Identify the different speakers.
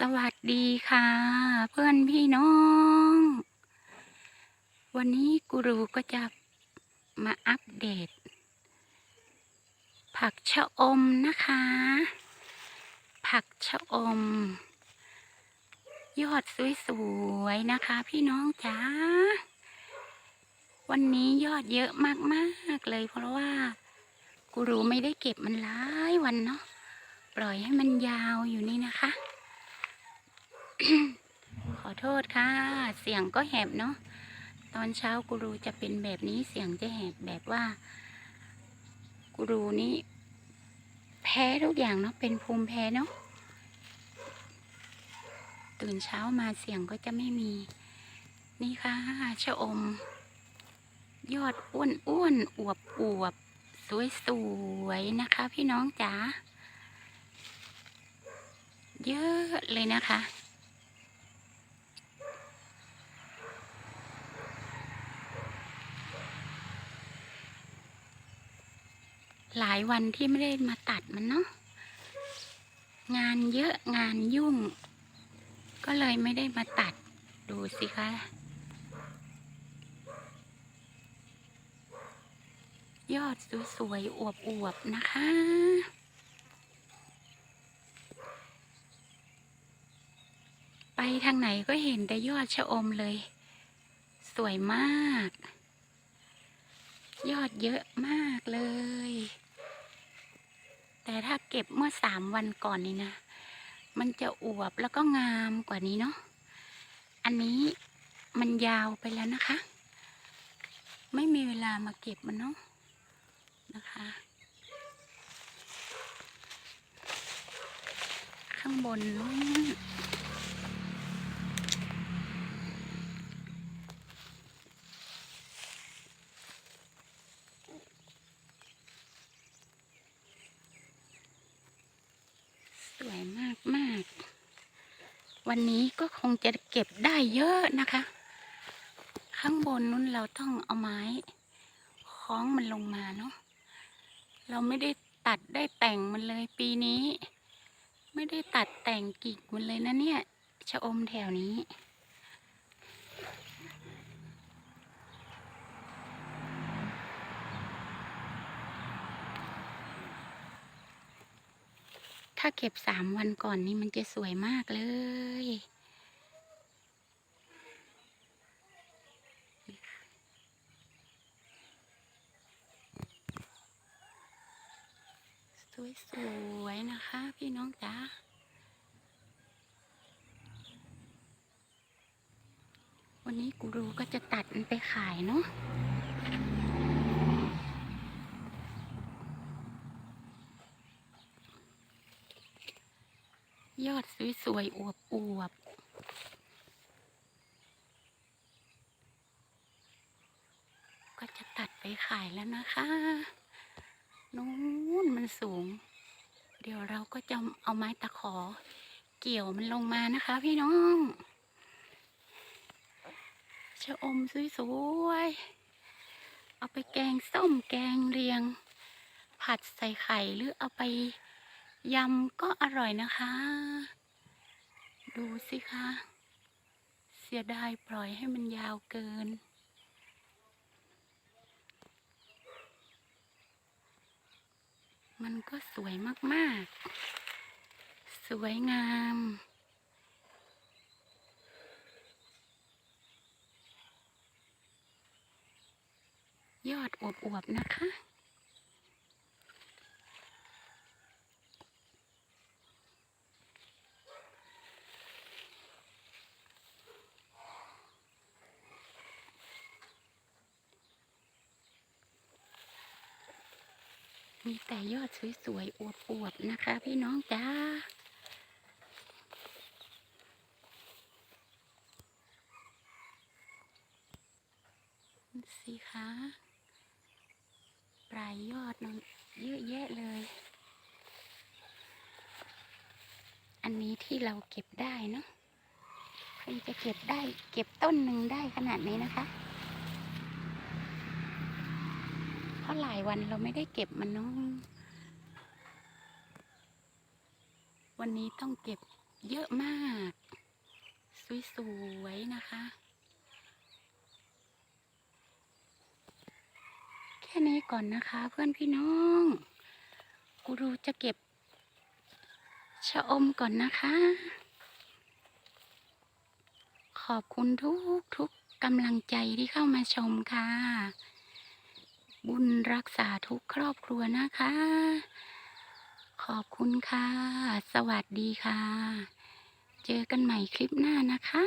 Speaker 1: สวัสดีค่ะ เพื่อนพี่น้อง วันนี้กูรูก็จะมาอัปเดต ผักชะอมนะคะ ผักชะอม ยอดสวยๆนะคะ พี่น้องจ๋าวันนี้ยอดเยอะมากๆเลยเพราะว่ากูรูไม่ได้เก็บมันหลายวันเนาะปล่อยให้มันยาวอยู่นี่นะคะ ขอโทษค่ะ เสียงก็แหบเนาะตอนเช้ากูรูจะเป็นแบบนี้เสียงจะแหบแบบว่ากูรูนี่ แพ้ทุกอย่างเนาะเป็นภูมิแพ้เนาะตื่นเช้ามาเสียงก็จะไม่มี นี่ค่ะชะอม ยอดอ้วนอ้วนอวบอวบสวยสวยนะคะ พี่น้องจ๋าเยอะเลยนะคะ หลายวันที่ไม่ได้มาตัดมันเนาะงานเยอะงานยุ่ง ก็เลยไม่ได้มาตัดดูสิคะ ยอดสวยๆอวบๆ นะคะไปทางไหนก็เห็นแต่ยอดชะอมเลย สวยมาก ยอดเยอะมากเลย แต่ถ้าเก็บเมื่อสามวันก่อนนี่นะ มันจะอวบแล้วก็งามกว่านี้เนาะ อันนี้มันยาวไปแล้วนะคะ ไม่มีเวลามาเก็บมันเนาะนะคะ ข้างบนนู้นสวยมากมากๆ วันนี้ก็คงจะเก็บได้เยอะนะคะ ข้างบนนู้นเราต้องเอาไม้คล้องมันลงมาเนาะเราไม่ได้ตัดได้แต่งมันเลยปีนี้ ไม่ได้ตัดแต่งกิ่งมันเลยนะเนี่ยชะอมแถวนี้ ถ้าเก็บสามวันก่อนนี่มันจะสวยมากเลยสวยๆนะคะ พี่น้องจ๋าวันนี้กูรูก็จะตัดมันไปขายเนาะ ยอดสวยๆอวบอวบๆก็จะตัดไปขายแล้วนะคะนู้นมันสูง เดี๋ยวเราก็จะเอาไม้ตะขอ เกี่ยวมันลงมานะคะ พี่น้องชะอมสวยๆเอาไปแกงส้มแกงเรียง ผัดใส่ไข่หรือเอาไป ยำก็อร่อยนะคะ ดูสิคะ เสียดายปล่อยให้มันยาวเกิน มันก็สวยมากๆ สวยงามยอดอวบๆนะคะ มีแต่ยอดสวยๆ อวบๆ นะคะ พี่น้องจ้า สิคะปลายยอดนั้นเยอะแยะเลย อันนี้ที่เราเก็บได้เนาะใครจะเก็บได้เก็บต้นหนึ่งได้ขนาดนี้นะคะ เพราะหลายวันเราไม่ได้เก็บมันเนาะวันนี้ต้องเก็บเยอะมาก สวยๆนะคะ แค่นี้ก่อนนะคะเพื่อนพี่น้องกูรูจะเก็บชะอมก่อนนะคะ ขอบคุณทุกทุกกำลังใจที่เข้ามาชมค่ะ บุญรักษาทุกครอบครัวนะคะ ขอบคุณค่ะ สวัสดีค่ะ เจอกันใหม่คลิปหน้านะคะ